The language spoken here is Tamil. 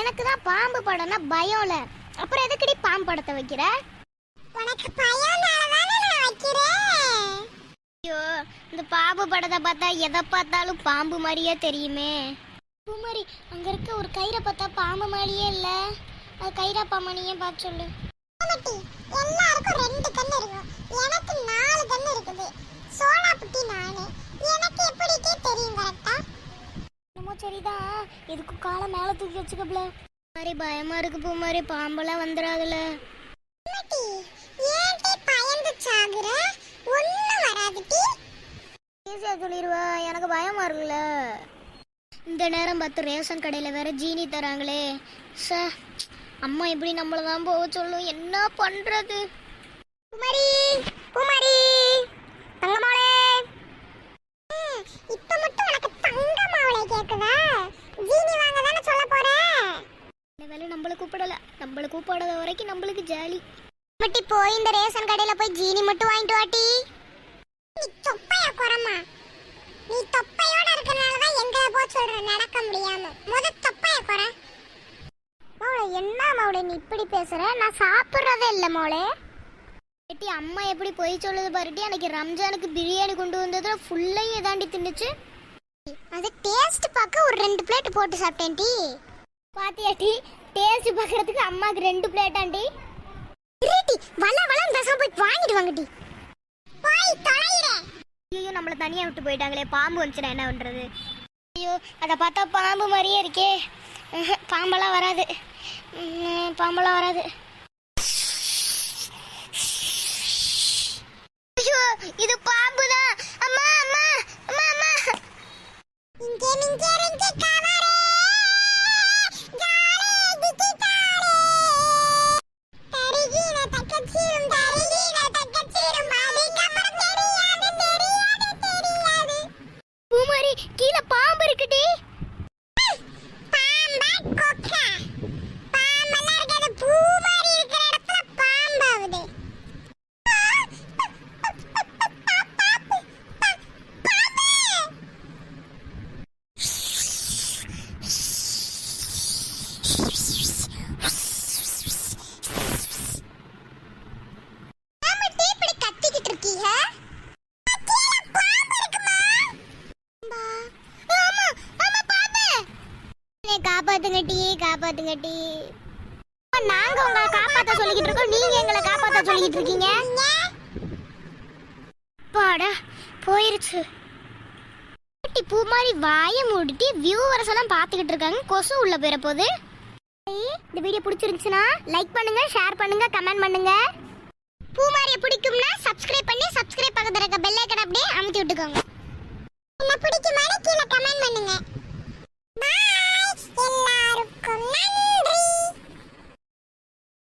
எனக்கு தான் பாம்பு படம்னா பயம்ல. அப்புறம் எதுக்குடி பாம்பு படத்தை வைக்கிற? உனக்கு பயம்னால நான் வைக்கிறேன். ஐயோ இந்த பாம்பு படத்தை பார்த்தா எதை பார்த்தாலும் பாம்பு மாதிரியே தெரியுமே. பூமாரி அங்க இருக்க ஒரு கயிறை பார்த்தா பாம்பு மாதிரியே இல்ல. அது கயிறா பாம்பனியே பார்த்து சொல்லு. எல்லாருக்கும் ரெண்டு கண்ணு இருக்கும். எனக்கு நாலு கண்ணு இருக்குது சோனா புட்டி நானு எனக்கு எப்படிக்கே தெரியும் கரெக்டா என்னமோ சரிதான். எதுக்கும் காலை மேல தூக்கி வச்சுக்கப்ல மாதிரி பயமா இருக்கு பூ மாதிரி பாம்பெல்லாம் வந்துடாதுல ஆமாட்டி, ஏன்டி பயந்து சாகுற? ஒண்ணும் வராதுட்டி. ஈஸியா சொல்லிடுவா எனக்கு பயமா இருக்குல்ல. இந்த நேரம் பார்த்து ரேஷன் கடையில் வேற ஜீனி தராங்களே. ச அம்மா எப்படி நம்மள தான் போக சொல்லும். என்ன பண்றது? குமாரி குமாரி தங்கமாளே ம், இப்ப மட்டும் உனக்கு தங்க மாவளை கேக்குதா ஜீனி வாங்க தானே சொல்ல போற இந்த வேலை கூப்பிடல நம்மளை கூப்பிடாத வரைக்கும் நம்மளுக்கு ஜாலி. மட்டி போய் இந்த ரேஷன் கடையில போய் ஜீனி மட்டும் வாங்கிட்டு வாட்டி. நீ தொப்பையா குறமா நீ தொப்பையோட இருக்கறனால தான் எங்க போ சொல்ற? நடக்க முடியாம. முத தொப்பையா குற. மோளே என்ன மோளே நீ இப்படி பேசுற? நான் சாப்பிட்றதே இல்லை மோளே ஏட்டி அம்மா எப்படி போய் சொல்லுது பாருட்டி அன்னைக்கு ரம்ஜானுக்கு பிரியாணி கொண்டு வந்ததுல ஃபுல்லையும் ஏதாண்டி தின்னுச்சு. அது டேஸ்ட் பார்க்க ஒரு ரெண்டு பிளேட் போட்டு சாப்பிட்டேன் டீ. பாத்தியாட்டி டேஸ்ட் பார்க்கறதுக்கு அம்மாக்கு ரெண்டு பிளேட்டாண்டி இருட்டி வள வளம் பேசாம போய் வாங்கிட்டு வாங்க டீ போய் தொலைறே ஐயோ நம்மளை தனியா விட்டு போயிட்டாங்களே பாம்பு வந்துச்சுன்னா என்ன பண்றது? ஐயோ அதை பார்த்தா பாம்பு மாதிரியே இருக்கே. பாம்பெல்லாம் வராது. பாம்பெல்லாம் வராது ஐயோ இது பாம்பு தான் அம்மா அம்மா அம்மா அம்மா இங்கே மிங்கே ரிங்கே காவாரே ஜாரே திக்கி தாரே தரிகீன தக்கச்சீரும் தரிகீன தக்கச்சீரும் அதுக்கப்புறம் தெரியாது தெரியாது தெரியாது பூமாரி கீழே பாம்பு இருக்குடி பாம்பா கொக்கா பாம்பெல்லாம் இருக்காது பூ மாதிரி இருக்கிற இடத்துல பாம்பாவுது ஆமா, டீ இப்படி கத்திக்கிட்டு இருக்கீங்க? கீழே பாம்பு இருக்குமா? ஆமா ஆமா பாம்பு என்னை காப்பாத்துங்க டீ காப்பாத்துங்க டீ நாங்க உங்களை காப்பாத்த சொல்லிக்கிட்டு இருக்கோம். நீங்க எங்களை காப்பாத்த சொல்லிக்கிட்டு இருக்கீங்க. பாடா போயிருச்சு. குட்டி பூ மாதிரி வாயை மூடிட்டு வியூவர்ஸ் எல்லாம் பார்த்துக்கிட்டு இருக்காங்க. கொசு உள்ள போயிட போகுது இந்த வீடியோ பிடிச்சிருந்துச்சுன்னா லைக் பண்ணுங்க ஷேர் பண்ணுங்க கமெண்ட் பண்ணுங்க. பூ மாதிரி பிடிக்கும்னா சப்ஸ்கிரைப் பண்ணி சப்ஸ்கிரைப் பக்கத்துல இருக்க பெல் ஐக்கன் அப்படியே அமுத்தி விட்டுக்கோங்க. என்ன மாதிரி கீழே